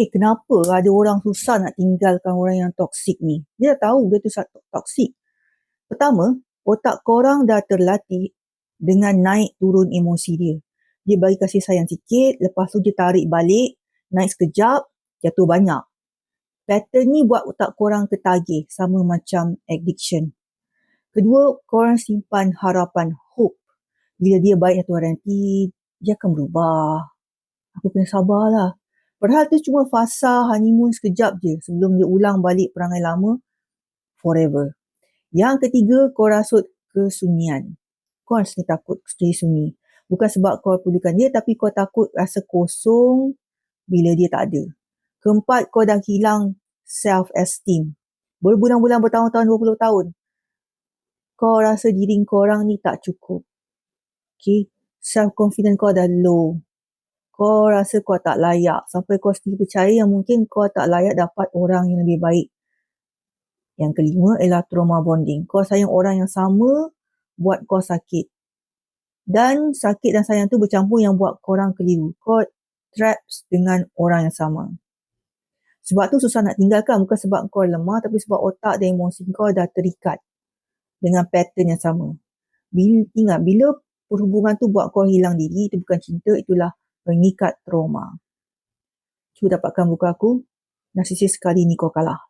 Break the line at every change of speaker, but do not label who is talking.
eh kenapa ada orang susah nak tinggalkan orang yang toksik ni? Dia dah tahu dia tu toksik. Pertama, otak korang dah terlatih dengan naik turun emosi dia. Dia bagi kasih sayang sikit, lepas tu dia tarik balik, naik sekejap, jatuh banyak. Pattern ni buat otak korang ketagih sama macam addiction. Kedua, korang simpan harapan, hope. Bila dia baik satu hari nanti, dia akan berubah. Aku kena sabarlah. Padahal tu cuma fasa honeymoon sekejap je sebelum dia ulang balik perangai lama forever. Yang ketiga, kau rasut kesunyian. Kau rasa takut jadi sunyi. Bukan sebab kau perlukan dia tapi kau takut rasa kosong bila dia tak ada. Keempat, kau dah hilang self-esteem. Berbulan-bulan, bertahun-tahun, 20 tahun kau rasa diri kau orang ni tak cukup. Okay. Self-confidence kau dah low. Kau rasa kau tak layak. Sampai kau sendiri percaya yang mungkin kau tak layak dapat orang yang lebih baik. Yang kelima ialah trauma bonding. Kau sayang orang yang sama buat kau sakit. Dan sakit dan sayang tu bercampur yang buat kau orang keliru. Kau traps dengan orang yang sama. Sebab tu susah nak tinggalkan bukan sebab kau lemah tapi sebab otak dan emosi kau dah terikat dengan pattern yang sama. Bila, ingat, bila perhubungan tu buat kau hilang diri, itu bukan cinta, itulah pengikat trauma. Cuba dapatkan buku aku, narsisis sekali ni kau kalah.